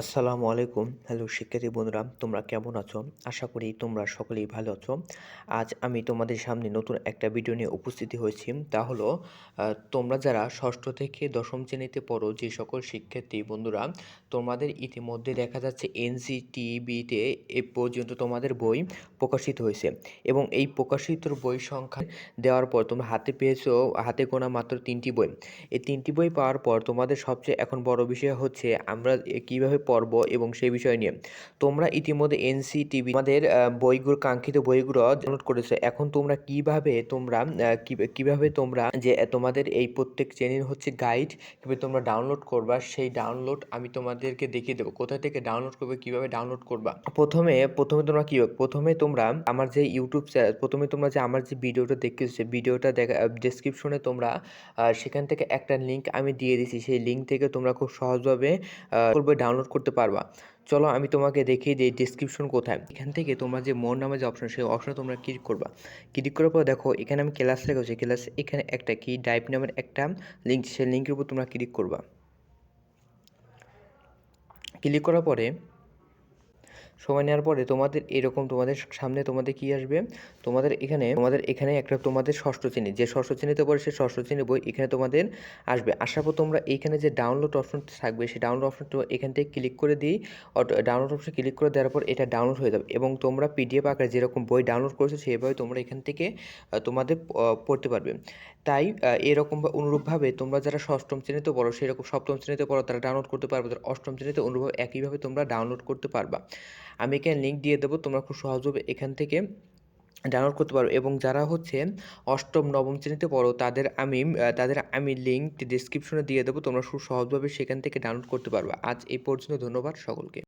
আসসালামু আলাইকুম। হ্যালো শিক্ষার্থী বন্ধুরা, তোমরা কেমন আছো? আশা করি তোমরা সকলেই ভালো আছো। আজ আমি তোমাদের সামনে নতুন একটা ভিডিও নিয়ে উপস্থিত হয়েছি। তা হলো তোমরা যারা ষষ্ঠ থেকে দশম শ্রেণীতে পড়ো, যে সকল শিক্ষার্থী বন্ধুরা, তোমাদের ইতিমধ্যে দেখা যাচ্ছে এনসিটিবিতে এ পর্যন্ত তোমাদের বই প্রকাশিত হয়েছে। এবং এই প্রকাশিত বই সংখ্যা দেওয়ার পর তোমরা হাতে পেয়েছ, হাতে গোনা মাত্র তিনটি বই। এই তিনটি বই পাওয়ার পর তোমাদের সবচেয়ে এখন বড় বিষয় হচ্ছে, আমরা কীভাবে পড়ব এবং সেই বিষয় নিয়ে। তোমরা ইতিমধ্যে এনসিটিভি আমাদের বইগুলো কাঙ্ক্ষিত বইগুলো ডাউনলোড করেছ। এখন তোমরা কীভাবে তোমরা কীভাবে তোমরা যে তোমাদের এই প্রত্যেক শ্রেণির হচ্ছে গাইড কীভাবে তোমরা ডাউনলোড করবা, সেই ডাউনলোড আমি তোমাদেরকে দেখিয়ে দেবো। কোথা থেকে ডাউনলোড করবে, কীভাবে ডাউনলোড করবা? প্রথমে প্রথমে তোমরা কি? প্রথমে তোমরা আমার যে ইউটিউব চ্যানেল প্রথমে তোমরা যে, আমার যে ভিডিওটা দেখতেছো সেই ভিডিওটা দেখা ডেসক্রিপশনে তোমরা সেখান থেকে একটা লিঙ্ক আমি দিয়ে দিছি। সেই লিঙ্ক থেকে তোমরা খুব সহজভাবে করবে ডাউনলোড করতে পারবা। চলো আমি তোমাকে দেখিয়ে দিই ডিসক্রিপশন কোথায়। এখান থেকে তোমরা যে মোর নামে যে অপশন সেই অপশনে তোমরা ক্লিক করবা। ক্লিক করার পর দেখো, এখানে আমি ক্লাস লেখা হচ্ছে ক্লাস এখানে একটা কি? ডাইপ নামের একটা লিঙ্ক সেই লিঙ্কের উপর তোমরা ক্লিক করবা। ক্লিক করার পরে সময় নেওয়ার পরে তোমাদের এরকম তোমাদের সামনে তোমাদের কি আসবে? তোমাদের এখানে তোমাদের এখানে একটা তোমাদের ষষ্ঠ শ্রেণি। যে ষষ্ঠ শ্রেণীতে পড়ে সেই ষষ্ঠ শ্রেণির বই এখানে তোমাদের আসবে। আসার পর তোমরা এইখানে যে ডাউনলোড অপশন থাকবে, সেই ডাউনলোড অপশন এখান থেকে ক্লিক করে দিই ডাউনলোড অপশন ক্লিক করে দেওয়ার পর এটা ডাউনলোড হয়ে যাবে। এবং তোমরা পিডিএফ আকারে যেরকম বই ডাউনলোড করেছ সেভাবে তোমরা এখান থেকে তোমাদের পড়তে পারবে। তাই এরকম বা অনুরূপভাবে তোমরা যারা ষষ্ঠম শ্রেণীতে পড়ো, সেরকম সপ্তম শ্রেণীতে পড়ো, তারা ডাউনলোড করতে পারবে। তারা অষ্টম শ্রেণীতে অনুরূপ একইভাবে তোমরা ডাউনলোড করতে পারবা। আমি এখানে লিঙ্ক দিয়ে দেবো, তোমরা খুব সহজভাবে এখান থেকে ডাউনলোড করতে পারো। এবং যারা হচ্ছে অষ্টম, নবম শ্রেণীতে পড়ো, তাদের আমি তাদের আমি লিঙ্ক ডিসক্রিপশনে দিয়ে দেবো, তোমরা খুব সহজভাবে সেখান থেকে ডাউনলোড করতে পারবে। আজ এই পর্যন্ত ধন্যবাদ সকলকে।